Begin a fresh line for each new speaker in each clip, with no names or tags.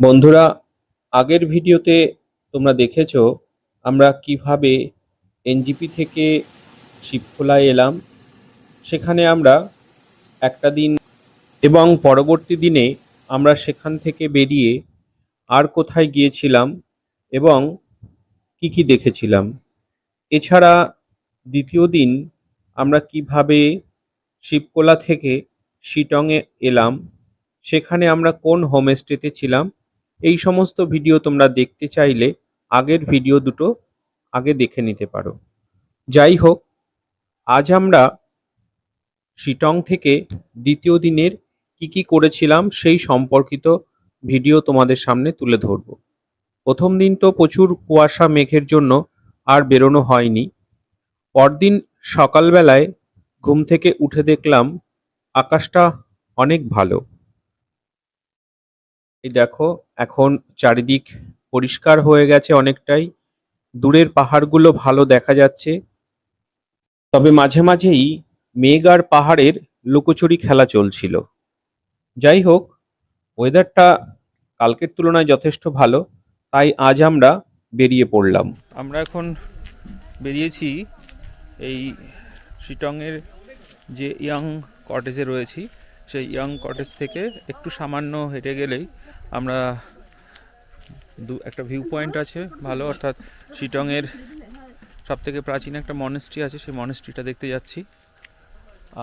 বন্ধুরা, আগের ভিডিওতে তোমরা দেখেছ আমরা কীভাবে এনজিপি থেকে শিবখোলায় এলাম। সেখানে আমরা একটা দিন এবং পরবর্তী দিনে আমরা সেখান থেকে বেরিয়ে আর কোথায় গিয়েছিলাম এবং কি কি দেখেছিলাম। এছাড়া দ্বিতীয় দিন আমরা কীভাবে শিবকোলা থেকে শিটংয়ে এলাম, সেখানে আমরা কোন হোমস্টেতে ছিলাম এই সমস্ত ভিডিও তোমরা দেখতে চাইলে আগের ভিডিও দুটো আগে দেখে নিতে পারো। যাই হোক, আজ আমরা শিটং থেকে দ্বিতীয় দিনের কি কি করেছিলাম সেই সম্পর্কিত ভিডিও তোমাদের সামনে তুলে ধরব। প্রথম দিন তো প্রচুর কুয়াশা মেঘের জন্য আর বেরোনো হয়নি। পরদিন সকালবেলায় ঘুম থেকে উঠে দেখলাম আকাশটা অনেক ভালো। এই দেখো, এখন চারিদিক পরিষ্কার হয়ে গেছে অনেকটাই। দূরের পাহাড়গুলো ভালো দেখা যাচ্ছে। তবে মাঝে মাঝেই মেঘ আর পাহাড়ের লুকোচুরি খেলা চলছিল। যাই হোক ওয়েদারটা কালকের তুলনায় যথেষ্ট ভালো, তাই আজ আমরা বেরিয়ে পড়লাম।
আমরা এখন বেরিয়েছি এই শিটংয়ের যে ইয়াং কটেজে রয়েছি। সেই ইয়াং কটেজ থেকে একটু সামান্য হেঁটে গেলেই আমরা দু একটা ভিউ পয়েন্ট আছে, ভালো, অর্থাৎ শিটংয়ের সব থেকে প্রাচীন একটা মনেস্ট্রি আছে, সেই মনেস্ট্রিটা দেখতে যাচ্ছি।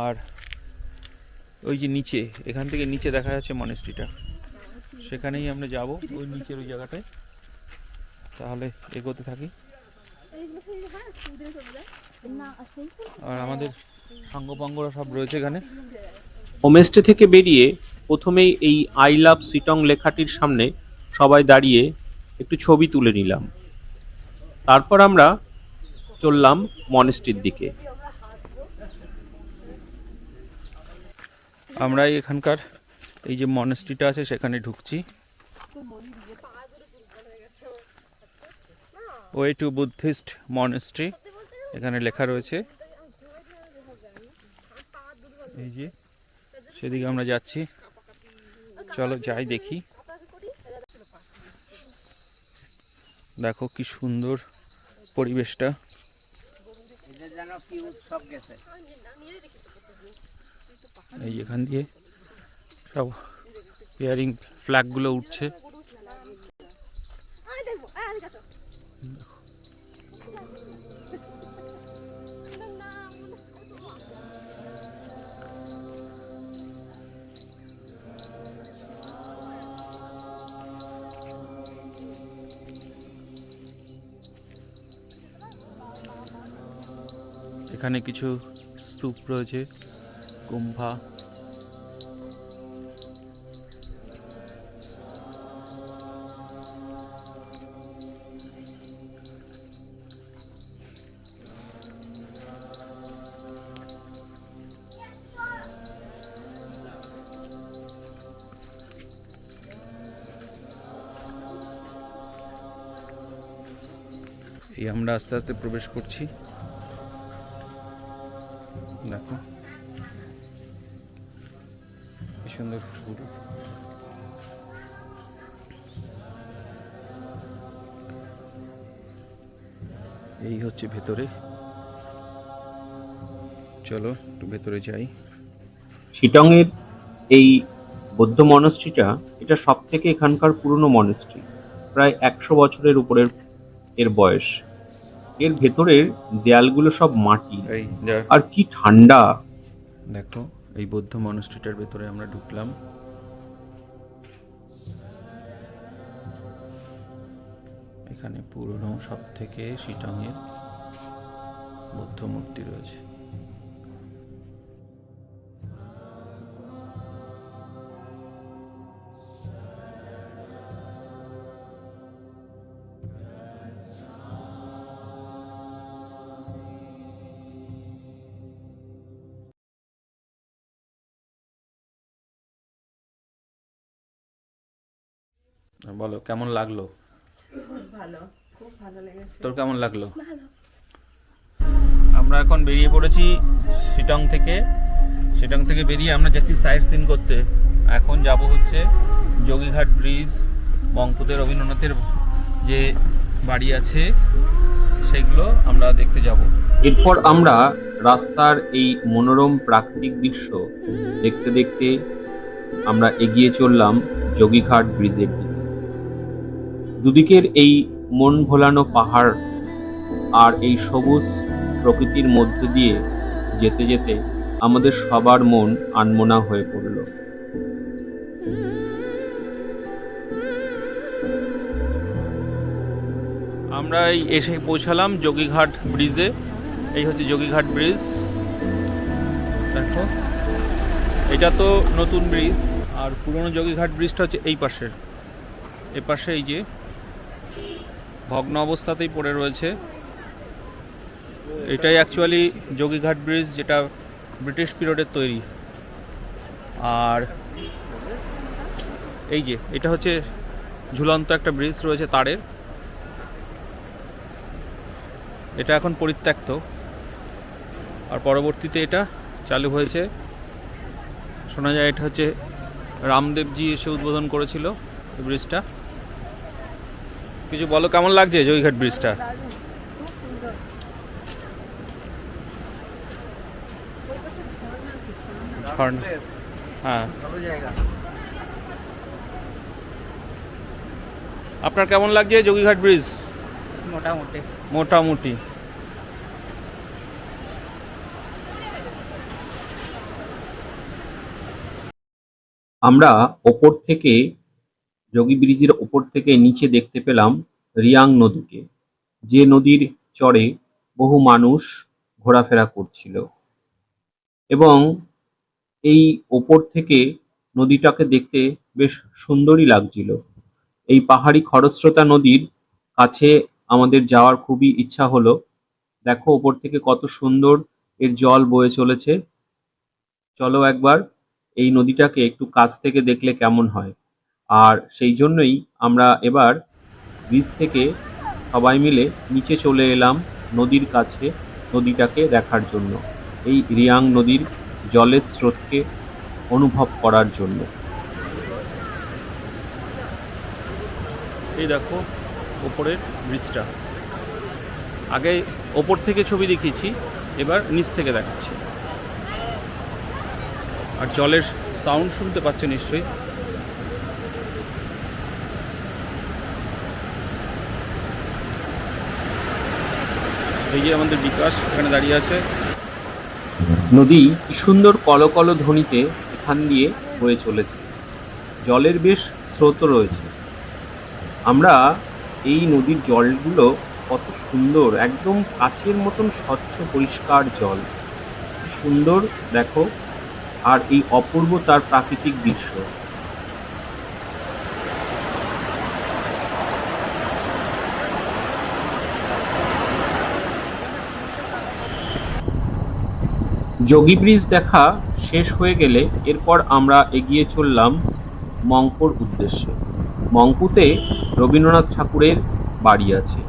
আর ওই যে নিচে, এখান থেকে নিচে দেখা যাচ্ছে মনেস্ট্রিটা সেখানেই আমরা যাব, ওই নিচের ওই জায়গাটায়। তাহলে এগোতে থাকি। আর আমাদের সাঙ্গপাঙ্গরা সব রয়েছে এখানে।
হোমস্টে থেকে বেরিয়ে প্রথমেই এই আই লাভ সিটং লেখাটির সামনে সবাই দাঁড়িয়ে একটু ছবি তুলে নিলাম। তারপর আমরা চললাম মনেস্ট্রির দিকে।
আমরা এখানকার এই যে মনেস্ট্রিটা আছে সেখানে ঢুকছি। ওয়ে টু বুদ্ধিস্ট মনেস্ট্রি এখানে লেখা রয়েছে। এই যে, সেদিকে আমরা যাচ্ছি। চলো যাই দেখি। দেখো কি সুন্দর পরিবেশটা। এই এখান দিয়ে সব পেয়ারিং ফ্ল্যাগগুলো উঠছে। এখানে কিছু স্তূপ রয়েছে কুম্ভা। এই আমরা আস্তে আস্তে প্রবেশ করছি। সুন্দর ফুল। এই হচ্ছে ভেতরে। চলো একটু ভেতরে যাই।
শিটংয়ের এই বৌদ্ধ মনস্ট্রিটা এটা সব থেকে এখানকার পুরনো মনস্ট্রি প্রায় একশো বছরের উপরের এর বয়স। এর ভেতরের দেয়ালগুলো সব মাটি। আর কি ঠান্ডা।
দেখো। এই বৌদ্ধ মনস্ট্রিটার ভেতরে আমরা ঢুকলাম। এখানে পুরনো সব থেকে শিটংয়ের বৌদ্ধ মূর্তি রয়েছে। বলো কেমন লাগল?
ভালো খুব ভালো লেগেছে।
তোর কেমন লাগল? আমরা এখন বেরিয়ে পড়েছি শিটং থেকে। শিটং থেকে বেরিয়ে আমরা যাচ্ছি সাইট সিন করতে। এখন যাব হচ্ছে যোগীঘাট ব্রিজ মঙ্কুতে রবীন্দ্রনাথের যে বাড়ি আছে সেগুলো আমরা দেখতে যাব।
এরপর আমরা রাস্তার এই মনোরম প্রাকৃতিক দৃশ্য দেখতে দেখতে আমরা এগিয়ে চললাম যোগীঘাট ব্রিজের দিকে। দুদিকের এই মন ভোলানো পাহাড় আর এই সবুজ প্রকৃতির মধ্যে দিয়ে যেতে যেতে আমাদের সবার মন আনমনা হয়ে পড়ল।
আমরা এই এসে পৌঁছালাম যোগীঘাট ব্রিজে। এই হচ্ছে যোগীঘাট ব্রিজ। দেখো, এটা তো নতুন ব্রিজ, আর পুরনো যোগীঘাট ব্রিজটা হচ্ছে এই পাশের এ পাশে এই যে ভগ্ন অবস্থাতেই পড়ে রয়েছে। এটাই অ্যাকচুয়ালি যোগীঘাট ব্রিজ যেটা ব্রিটিশ পিরিয়ডের তৈরি। আর এই যে, এটা হচ্ছে ঝুলন্ত একটা ব্রিজ রয়েছে তারের। এটা এখন পরিত্যক্ত। আর পরবর্তীতে এটা চালু হয়েছে। শোনা যায় এটা হচ্ছে রামদেবজি এসে উদ্বোধন করেছিল ব্রিজটা কিছু বলো কেমন লাগছে জয়ঘাট ব্রিজটা হ্যাঁ। আপনার কেমন লাগছে যোগীঘাট ব্রিজ
মোটামুটি।
মোটামুটি।
আমরা ওপর থেকে যোগী ব্রিজের ওপর থেকে নিচে দেখতে পেলাম রিয়াং নদীকে। যে নদীর চরে বহু মানুষ ঘোরাফেরা করছিল। এবং এই ওপর থেকে নদীটাকে দেখতে বেশ সুন্দরই লাগছিল। এই পাহাড়ি খরস্রোতা নদীর কাছে আমাদের যাওয়ার খুবই ইচ্ছা হলো। দেখো ওপর থেকে কত সুন্দর এর জল বয়ে চলেছে। চলো একবার এই নদীটাকে একটু কাছ থেকে দেখলে কেমন হয়। আর সেই জন্যই আমরা এবার ব্রিজ থেকে সবাই মিলে নিচে চলে এলাম নদীর কাছে, নদীটাকে দেখার জন্য। এই রিয়াং নদীর জলের স্রোতকে অনুভব করার জন্য।
এই দেখো, ওপরের ব্রিজটা। আগে ওপর থেকে ছবি দেখিয়েছি, এবার নিচ থেকে দেখাচ্ছি। আর জলের সাউন্ড শুনতে পাচ্ছে নিশ্চয়ই? এই যে আমাদের বিকাশ এখানে দাঁড়িয়ে আছে।
নদী কি সুন্দর কলকল ধ্বনিতে এখান দিয়ে বয়ে চলেছে। জলের বেশ স্রোত রয়েছে। আমরা এই নদীর জলগুলো কত সুন্দর, একদম কাচের মতন স্বচ্ছ পরিষ্কার জল। সুন্দর, দেখো। আর এই অপূর্ব তার প্রাকৃতিক দৃশ্য। যোগী ব্রিজ দেখা শেষ হয়ে গেলে এরপর আমরা এগিয়ে চললাম মঙ্কর উদ্দেশ্যে। মঙ্কুতে রবীন্দ্রনাথ ঠাকুরের বাড়ি আছে।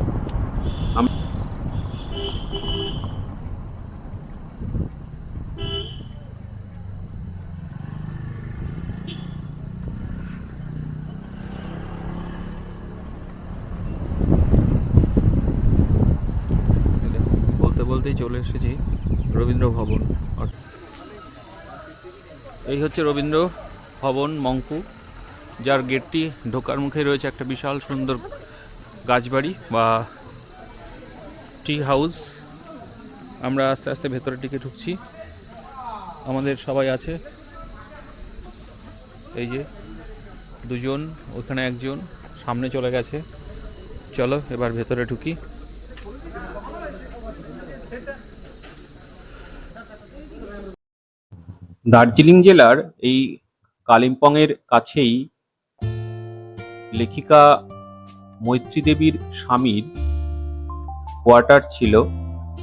বলতে বলতেই চলে এসেছি রবীন্দ্র ভবন অর্থাৎ এই হচ্ছে রবীন্দ্র ভবন মঙ্কু যার গেটটি ঢোকার মুখে রয়েছে একটা বিশাল সুন্দর গাছবাড়ি বা টি হাউস। আমরা আস্তে আস্তে ভেতরের দিকে ঢুকছি। আমাদের সবাই আছে। এই যে দুজন, ওখানে একজন, সামনে চলে গেছে। চলো, এবার ভেতরে ঢুকি।
দার্জিলিং জেলার এই কালিম্পংয়ের কাছেই লেখিকা মৈত্রী দেবীর স্বামীর কোয়ার্টার ছিল।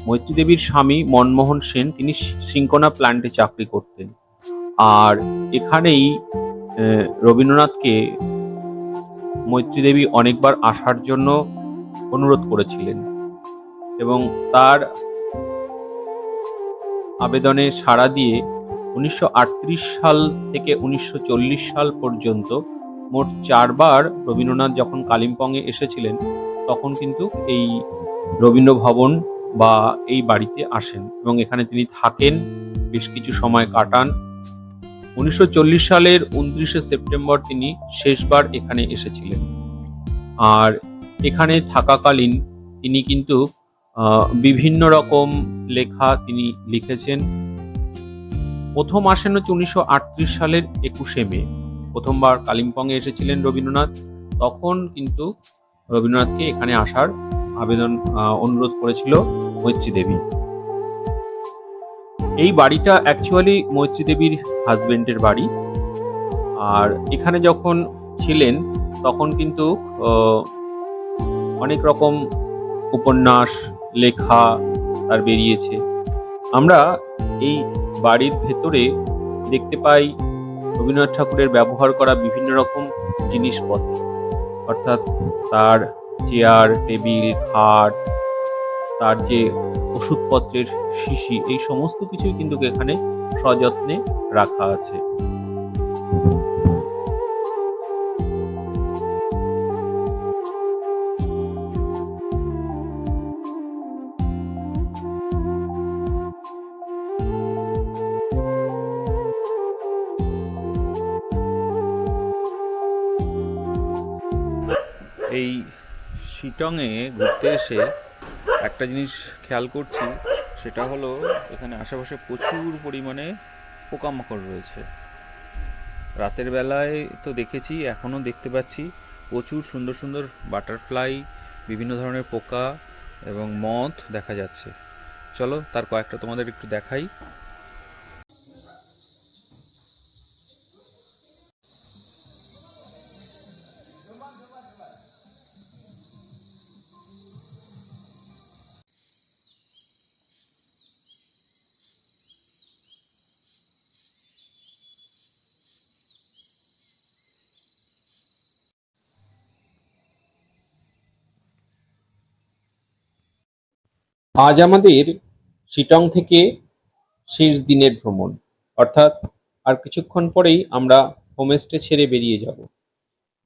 মৈত্রী দেবীর স্বামী মনমোহন সেন, তিনি সিঙ্কোনা প্ল্যান্টে চাকরি করতেন। আর এখানেই রবীন্দ্রনাথকে মৈত্রী দেবী অনেকবার আসার জন্য অনুরোধ করেছিলেন এবং তার আবেদনে সাড়া দিয়ে উনিশশো আটত্রিশ সাল থেকে উনিশশো চল্লিশ সাল পর্যন্ত মোট চারবার রবীন্দ্রনাথ যখন কালিম্পংয়ে এসেছিলেন, তখন কিন্তু এই রবীন্দ্র ভবন বা এই বাড়িতে আসেন এবং এখানে তিনি থাকেন, বেশ কিছু সময় কাটান। উনিশশো চল্লিশ সালের উনত্রিশে সেপ্টেম্বর তিনি শেষবার এখানে এসেছিলেন। আর এখানে থাকাকালীন তিনি কিন্তু বিভিন্ন রকম লেখা তিনি লিখেছেন। প্রথম আসেন হচ্ছে উনিশশো আটত্রিশ সালের একুশে মে। প্রথমবার কালিম্পংয়ে এসেছিলেন রবীন্দ্রনাথ। তখন কিন্তু রবীন্দ্রনাথকে এখানে আসার আবেদন অনুরোধ করেছিল মৈত্রী দেবী। এই বাড়িটা অ্যাকচুয়ালি মৈত্রী দেবীর হাজবেন্ডের বাড়ি। আর এখানে যখন ছিলেন, তখন কিন্তু অনেক রকম উপন্যাস, লেখা তার বেরিয়েছে। আমরা এই বাড়ির ভেতরে দেখতে পাই রবীন্দ্রনাথ ঠাকুরের ব্যবহার করা বিভিন্ন রকম জিনিসপত্র। অর্থাৎ তার চেয়ার, টেবিল, খাট, তার যে ওষুধপত্রের শিশি, এই সমস্ত কিছুই কিন্তু এখানে সযত্নে রাখা আছে।
শিটংয়ে ঘুরতে এসে একটা জিনিস খেয়াল করছি, সেটা হলো এখানে আশেপাশে প্রচুর পরিমাণে পোকামাকড় রয়েছে। রাতের বেলায় তো দেখেছি, এখনও দেখতে পাচ্ছি প্রচুর সুন্দর সুন্দর বাটারফ্লাই, বিভিন্ন ধরনের পোকা এবং মথ দেখা যাচ্ছে। চলো তার কয়েকটা তোমাদের একটু দেখাই।
আজ আমাদের শিটং থেকে শেষ দিনের ভ্রমণ। অর্থাৎ আর কিছুক্ষণ পরেই আমরা হোমস্টে ছেড়ে বেরিয়ে যাব।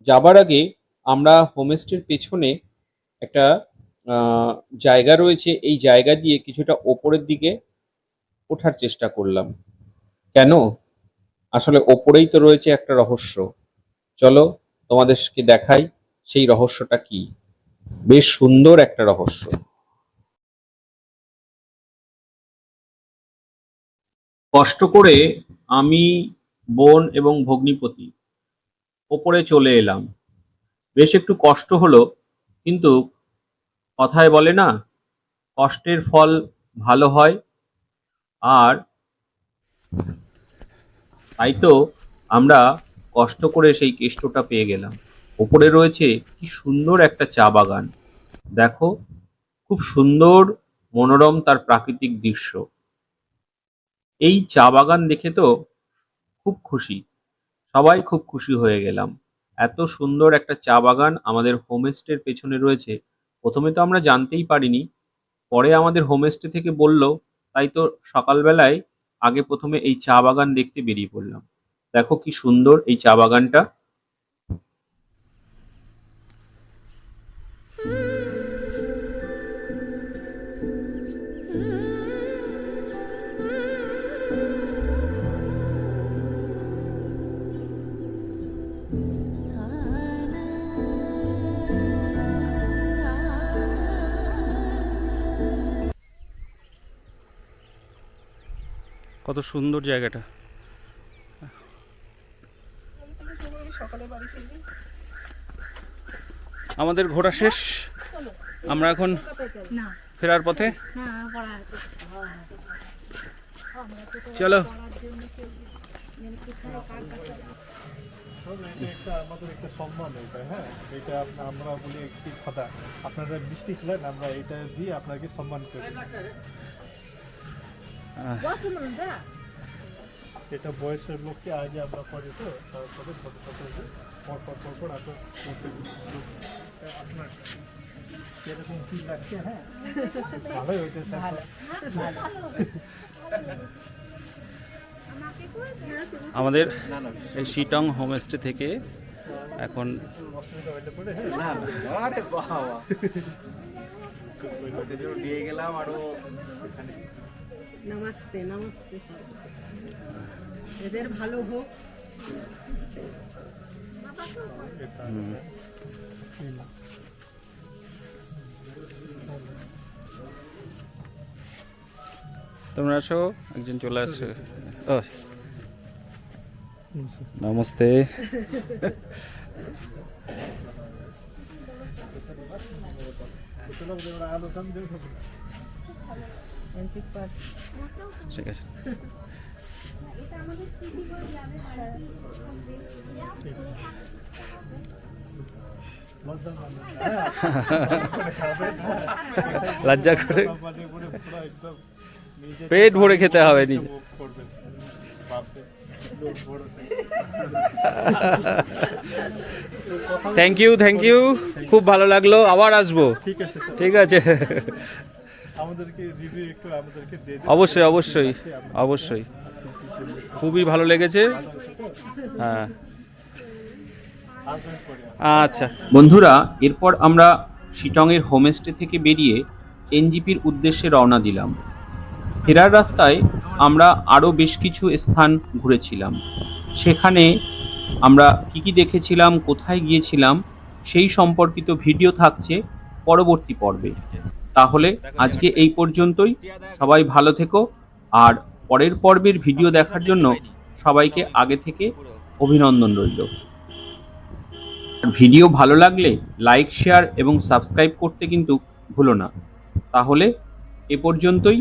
যাবার আগে আমরা হোমস্টের পেছনে একটা জায়গা রয়েছে। এই জায়গা দিয়ে কিছুটা ওপরের দিকে ওঠার চেষ্টা করলাম। কেন? আসলে ওপরেই তো রয়েছে একটা রহস্য। চলো তোমাদেরকে দেখাই সেই রহস্যটা কি। বেশ সুন্দর একটা রহস্য। কষ্ট করে আমি বোন এবং ভগ্নিপতি ওপরে চলে এলাম। বেশ একটু কষ্ট হলো, কিন্তু কথায় বলে না, কষ্টের ফল ভালো হয়। আর তাই তো আমরা কষ্ট করে সেই কেষ্টটা পেয়ে গেলাম। ওপরে রয়েছে কি সুন্দর একটা চা বাগান। দেখো, খুব সুন্দর, মনোরম তার প্রাকৃতিক দৃশ্য। এই চা বাগান দেখে তো খুব খুশি। সবাই খুব খুশি হয়ে গেলাম। এত সুন্দর একটা চা বাগান আমাদের হোমস্টের পেছনে রয়েছে। প্রথমে তো আমরা জানতেই পারিনি, পরে আমাদের হোমস্টে থেকে বলল, তাই তো সকালবেলায় আগে প্রথমে এই চা বাগান দেখতে বেরিয়ে পড়লাম। দেখো কি সুন্দর এই চা বাগানটা।
কত সুন্দর জায়গাটা। আমাদের ঘোরা শেষ। আমরা এখন ফেরার পথে। চলো।
হ্যাঁ এটা আমরা বলি একটি কথা আপনারা বৃষ্টি খেলেন, আমরা এটা দিয়ে আপনাকে সম্মান করি। এটা বয়সের লোককে আগে আমরা করি তো তারপরে ছোট ছোট যে পরপর পরপর আপনার এরকম কি লাগছে হ্যাঁ? ভালোই হয়েছে স্যার।
আমাদের এই শিটং হোমস্টে থেকে এখন
হ্যাঁ?
না না আরে বাবা। ওইটার নিয়ে গেলাম আরও
নমস্তে নমস্তে সব এদের ভালো হোক।
তোমরা আসো একজন চলে আসছে। ও। নমস্তে।
আলোচনা
ঠিক আছে
লজ্জা
করে।
মানে
পেট ভরে খেতে হবে নিজে থ্যাংক ইউ থ্যাংক ইউ খুব ভালো লাগল। আবার আসব।
ঠিক আছে
ঠিক আছে।
আমাদেরকে রিভিউ একটু আমাদেরকে দিয়ে
অবশ্যই অবশ্যই অবশ্যই। খুবই ভালো লেগেছে। হ্যাঁ। আচ্ছা।
বন্ধুরা এরপর আমরা শিটংয়ের হোমস্টে থেকে বেরিয়ে এনজিপির উদ্দেশ্যে রওনা দিলাম। ফেরার রাস্তায় আমরা আরও বেশ কিছু স্থান ঘুরেছিলাম। সেখানে আমরা কী কী দেখেছিলাম কোথায় গিয়েছিলাম সেই সম্পর্কিত ভিডিও থাকছে পরবর্তী পর্বে। তাহলে আজকে এই পর্যন্তই। সবাই ভালো থেকো। আর পরের পর্বের ভিডিও দেখার জন্য সবাইকে আগে থেকে অভিনন্দন রইল। ভিডিও ভালো লাগলে লাইক, শেয়ার এবং সাবস্ক্রাইব করতে কিন্তু ভুলো না। তাহলে এ পর্যন্তই।